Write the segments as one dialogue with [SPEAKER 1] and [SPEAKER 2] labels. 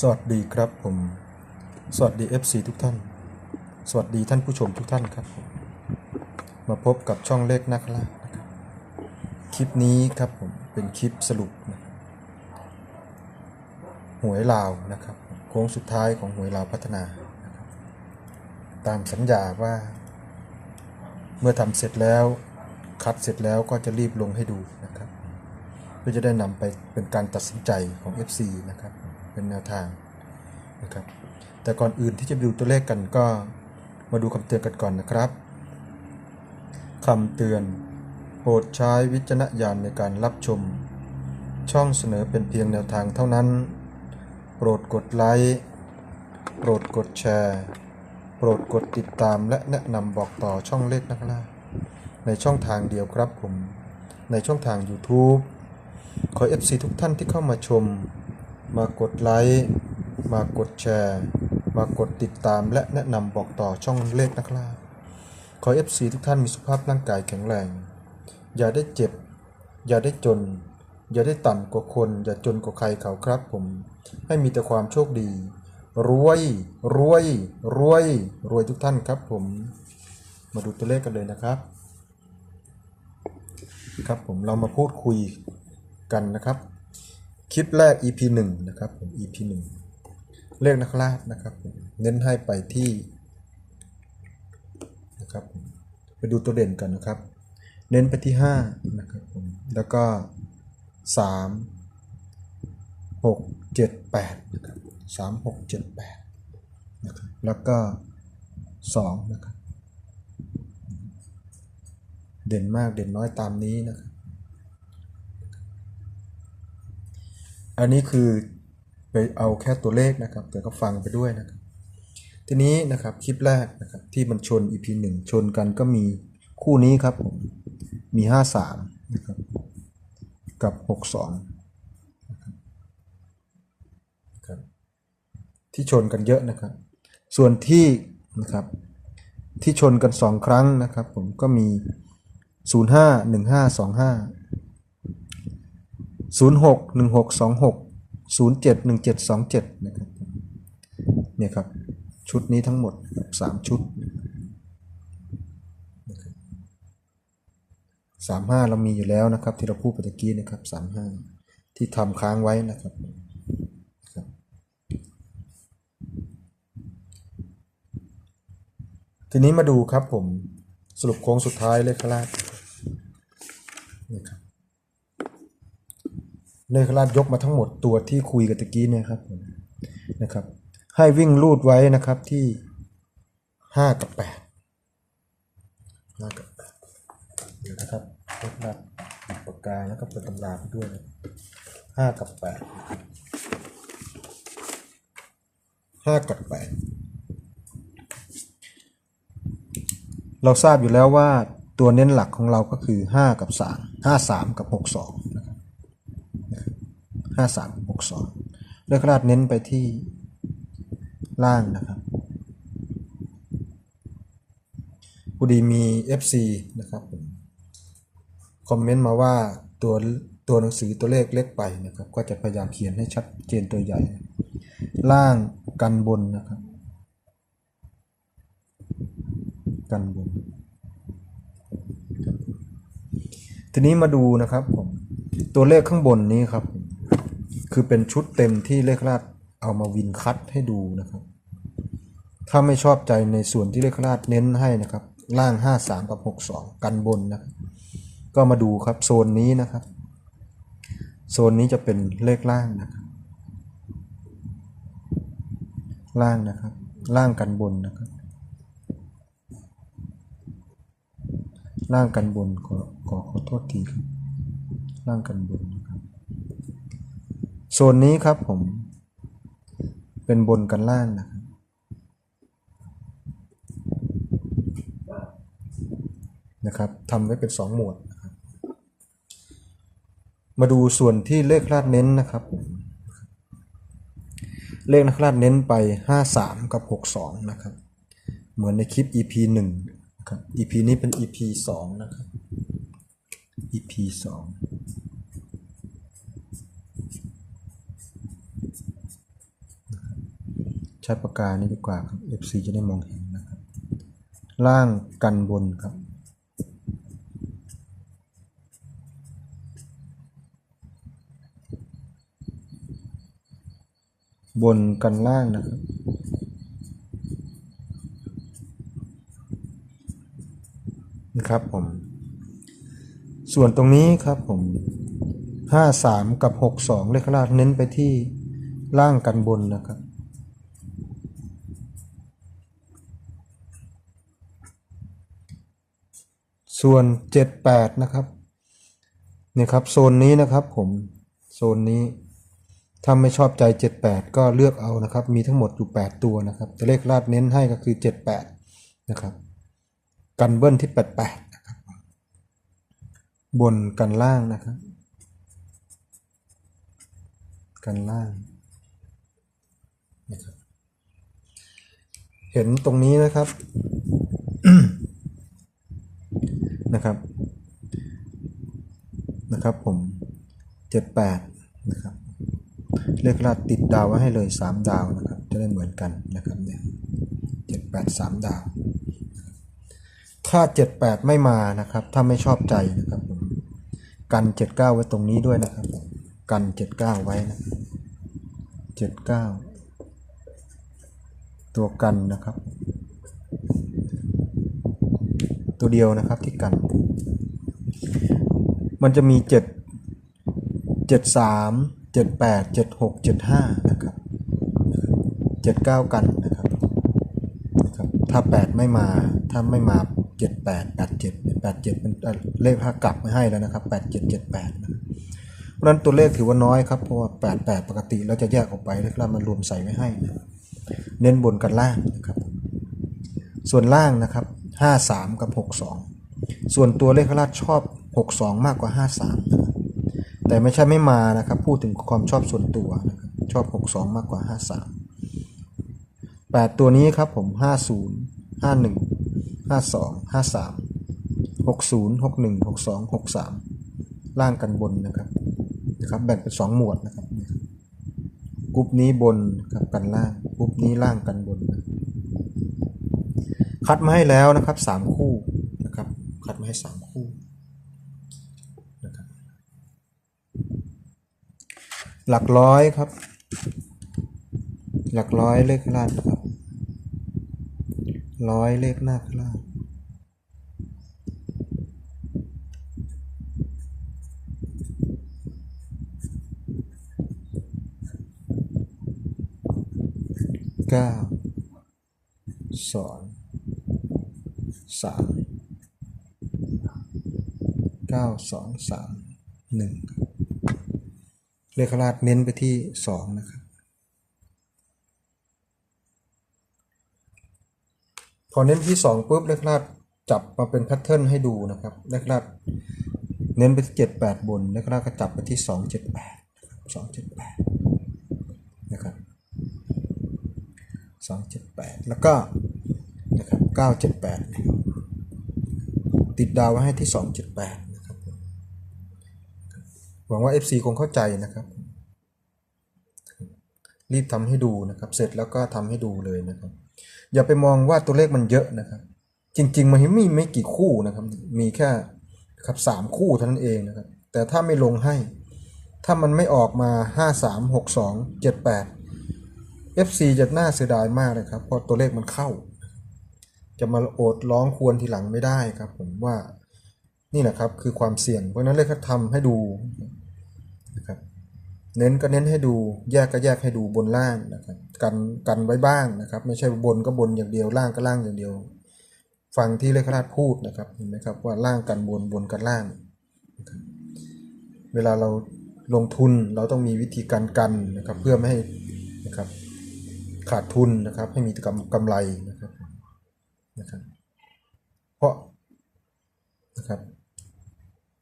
[SPEAKER 1] สวัสดีครับผม สวัสดี FC ทุกท่าน สวัสดีท่านผู้ชมทุกท่านครับ มาพบกับช่องเลขนักล่านะครับ คลิปนี้ครับผมเป็นคลิปสรุปนะหวยลาวนะครับ โค้งสุดท้ายของหวยลาวพัฒนานะครับตามสัญญาว่า เมื่อทำเสร็จแล้ว คัดเสร็จแล้วก็จะรีบลงให้ดูนะครับ เพื่อจะได้นำไปเป็นการตัดสินใจของ FC นะครับ เป็นแนวทางนะครับแต่ก่อนอื่นที่จะดูตัวเลขกันก็มาดูคำเตือนกันก่อนนะครับคำเตือนโปรดใช้วิจารณญาณในการรับชม ช่องเสนอเป็นเพียงแนวทางเท่านั้น โปรดกดไลค์โปรดกดแชร์ โปรดกดติดตามและแนะนำบอกต่อช่องเลขนักล่าในช่องทางเดียวครับผม ในช่องทาง YouTube ขอ FC ทุกท่านที่เข้ามาชม มากดไลค์มากดแชร์ มากดติดตามและแนะนำบอกต่อช่องเลขนะครับ ขอ FC ทุกท่านมีสุขภาพร่างกายแข็งแรง อย่าได้เจ็บ อย่าได้จน อย่าได้ต่ำกว่าคน อย่าจนกว่าใครเขาครับผม ให้มีแต่ความโชคดี รวย รวย รวย รวยทุกท่านครับผม มาดูตัวเลขกันเลยนะครับ ครับผมเรามาพูดคุยกันนะครับ คลิปแรก EP 1นะครับผม EP 1เลขนักล่านะครับผมเน้นให้ไปที่นะครับไปดูตัวเด่นกันนะครับ เน้นไปที่5นะครับผมแล้วก็ 3 6 7 8นะครับ3 6 7 8นะครับแล้วก็ 2 นะครับ เด่นมากเด่นน้อยตามนี้นะครับ อันนี้คือไปเอาแค่ตัวเลขนะครับ แต่ก็ฟังไปด้วยนะครับ ทีนี้นะครับคลิปแรกนะครับที่มันชน EP 1 ชนกันก็มีคู่นี้ครับ มี 53นะครับกับ 62นะครับที่ชนกันเยอะนะครับ ส่วนที่นะครับที่ชนกัน 2 ครั้งนะครับ ผมก็มี 05 15 25 ศูนย์หกหนึ่งหกสองหกศูนย์เจ็ดหนึ่งเจ็ดสองเจ็ดนะครับเนี่ยครับ ชุดนี้ทั้งหมดสามชุดสามห้าเรามีอยู่แล้วนะครับ ที่เราพูดไปตะกี้นะครับสามห้าที่ทำค้างไว้นะครับทีนี้มาดูครับผมสรุปโค้งสุดท้ายเลขแรกนี่ครับ เลขราดยกมาทั้งหมดตัวที่คุยกันตะกี้เนี่ยครับนะครับ ให้วิ่งลูดไว้นะครับที่ห้ากับแปดห้ากับแปดเดี๋ยวนะครับเลขราดปากกาแล้วก็เปิดตำราไปด้วยห้ากับแปดห้ากับแปดเราทราบอยู่แล้วว่าตัวเน้นหลักของเราก็คือห้ากับสามห้าสามกับหกสอง ห้าสามหกสองเลขราดเน้นไปที่ล่างนะครับพอดีมี FC นะครับคอมเมนต์มาว่าตัวตัวหนังสือตัวเลขเล็กไปนะครับ ก็จะพยายามเขียนให้ชัดเจนตัวใหญ่ ล่างกันบนนะครับ กันบน ทีนี้มาดูนะครับผมตัวเลขข้างบนนี้ครับ คือเป็นชุดเต็มที่เลขราดเอามาวินคัดให้ดูนะครับ ถ้าไม่ชอบใจในส่วนที่เลขราดเน้นให้นะครับ ล่าง 53 กับ 62 กันบนนะก็มาดูครับโซนนี้นะครับ โซนนี้จะเป็นเลขล่างนะครับล่างนะครับ ล่างกันบนนะครับ ล่างกันบนขอขอขอโทษทีครับล่างกันบนนะ โซนนี้ครับผม เป็นบนกันล่างนะครับนะครับทำไว้เป็น 2 หมวดนะครับมาดูส่วนที่เลขคลาดเน้นนะครับ เลขนักลาดเน้นไป 53 กับ 62 นะครับ เหมือนในคลิป EP 1นะครับ EP นี้เป็น EP 2 นะครับ EP 2 ช้ปากกานี่ดีกว่าครับ FC จะได้มองเห็นนะครับ ล่างกันบนครับ บนกันล่างนะครับนะครับผม ส่วนตรงนี้ครับผม 53 กับ 62 เลขราชเน้นไปที่ล่างกันบนนะครับ ส่วน 78 นะครับนี่ครับโซนนี้นะครับผมโซนนี้ถ้าไม่ชอบใจ 78 ก็เลือกเอานะครับ มีทั้งหมดอยู่ 8 ตัวนะครับแต่เลขราดเน้นให้ก็คือ 78 นะครับกันเบิ้ลที่ 88 นะครับ บนกันล่างนะครับ กันล่างนะครับเห็นตรงนี้นะครับ นะครับนะครับผม 78 นะครับเลขราดติดดาวไว้ให้เลย 3 ดาวนะครับ จะได้เหมือนกันนะครับเนี่ย78 3 ดาว ถ้า 78 ไม่มานะครับ ถ้าไม่ชอบใจนะครับผมกัน 79 ไว้ตรงนี้ด้วยนะครับ กัน 79 ไว้นะ79 ตัวกันนะครับ ตัวเดียวนะครับที่กัน มันจะมี 7 73 78 76 75นะครับ79 กันนะครับนะครับ ถ้า 8 ไม่มาถ้าไม่มา 78 87 87เป็นเอ่อเลขห้ากลับไม่ให้แล้วนะครับ 87 78นะเพราะนั้นตัวเลขถือว่าน้อยครับ เพราะว่า 88 ปกติเราจะแยกออกไปแล้วเรามารวมใส่ไว้ให้นะเน้นบนกันล่างนะครับ ส่วนล่างนะครับ 53 กับ 62 ส่วนตัวเลขราชชอบ 62 มากกว่า 53นะแต่ไม่ใช่ไม่มานะครับ พูดถึงความชอบส่วนตัวนะครับชอบ 62 มากกว่า 53 8 ตัวนี้ครับผม 50 51 52 53 60 61 62 63 ล่างกันบนนะครับนะครับแบ่งเป็น 2 หมวดนะครับกรุ๊ปนี้บนครับกันล่างกรุ๊ปนี้ล่างกันบนนะครับ คัดมาให้แล้วนะครับ 3 คู่นะครับ คัดมาให้ 3 คู่นะครับหลักร้อยครับ หลักร้อยเลขข้างล่างนครับร้อยเลขหน้าข้างล่างเก้าสอง สามเก้าสองสามหนึ่งเลขราชเน้นไปที่สองนะครับ พอเน้นที่สองปุ๊บเลขราชจับมาเป็นแพทเทิร์นให้ดูนะครับเลขราชเน้นไปที่เจ็ดแปดบนเลขราชก็จับไปที่สองเจ็ดแปดสองเจ็ดแปดนะครับสองเจ็ดแปดแล้วก็นะครับเก้าเจ็ดแปด ติดดาวไว้ให้ที่สองเจ็ดแปดนะครับ หวังว่า FC คงเข้าใจนะครับ รีบทำให้ดูนะครับ เสร็จแล้วก็ทำให้ดูเลยนะครับ อย่าไปมองว่าตัวเลขมันเยอะนะครับ จริง ๆ มันไม่ไม่กี่คู่นะครับ มีแค่ครับสามคู่เท่านั้นเองนะครับ แต่ถ้าไม่ลงให้ ถ้ามันไม่ออกมา 5 3 6 2 7 8 FC จะน่าเสียดายมากเลยครับ เพราะตัวเลขมันเข้า จะมาโอดร้องควรทีหลังไม่ได้ครับ ผมว่านี่แหละครับคือความเสี่ยงเพราะนั้นเลขก็ทำให้ดูนะครับเน้นก็เน้นให้ดูแยกก็แยกให้ดูบนล่างนะครับกันกันไว้บ้างนะครับ ไม่ใช่บนก็บนอย่างเดียวล่างก็ล่างอย่างเดียว ฟังที่เลขราชพูดนะครับเห็นไหมครับว่าล่างกันบนบนกันล่าง เวลาเราลงทุนเราต้องมีวิธีการกันนะครับเพื่อไม่ให้นะครับขาดทุนนะครับให้มีกำกำไรนะครับ นะครับ เพราะนะครับ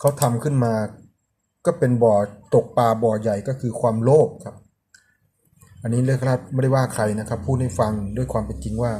[SPEAKER 1] เขาทำขึ้นมาก็เป็นบ่อตกปลาบ่อใหญ่ก็คือความโลภครับ อันนี้เรื่องครับไม่ได้ว่าใครนะครับ พูดให้ฟังด้วยความเป็นจริงว่า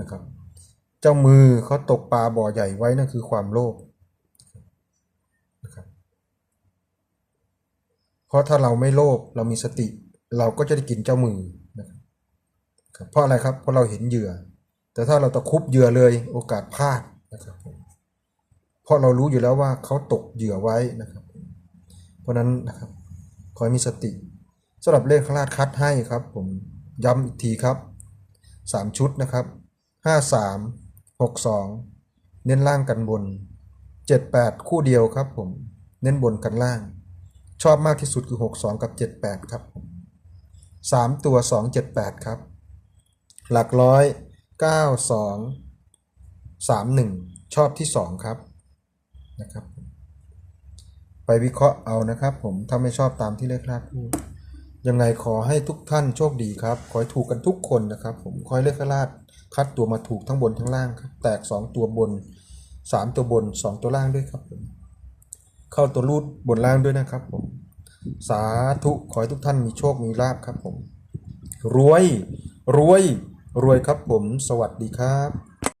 [SPEAKER 1] นะครับ เจ้ามือเขาตกปลาบ่อใหญ่ไว้นั่นคือความโลภนะครับเพราะถ้าเราไม่โลภเรามีสติ เราก็จะได้กินเจ้ามือนะครับเพราะอะไรครับเพราะเราเห็นเหยื่อ แต่ถ้าเราตะคุบเหยื่อเลยโอกาสพลาดนะครับเพราะเรารู้อยู่แล้วว่าเขาตกเหยื่อไว้นะครับ เพราะนั้นนะครับขอให้มีสติสำหรับเลขคลาดคัดให้ครับ ผมย้ำอีกทีครับสามชุดนะครับห้าสามหกสองเน้นล่างกันบนเจ็ดแปดคู่เดียวครับผมเน้นบนกันล่าง ชอบมากที่สุดคือหกสองกับเจ็ดแปดครับผมสามตัวสองเจ็ดแปดครับ หลักร้อย เก้าสองสามหนึ่งชอบที่สองครับนะครับ ไปวิเคราะห์เอานะครับผมถ้าไม่ชอบตามที่เลขลาดพูดยังไงขอให้ทุกท่านโชคดีครับ ขอให้ถูกกันทุกคนนะครับผมขอให้เลขลาดคัดตัวมาถูกทั้งบนทั้งล่างครับ แตก 2 ตัวบน 3 ตัวบน 2 ตัวล่างด้วยครับผมเข้าตัวรูดบนล่างด้วยนะครับผม สาธุขอให้ทุกท่านมีโชคมีลาภครับผม รวย รวย รวยครับผม สวัสดีครับ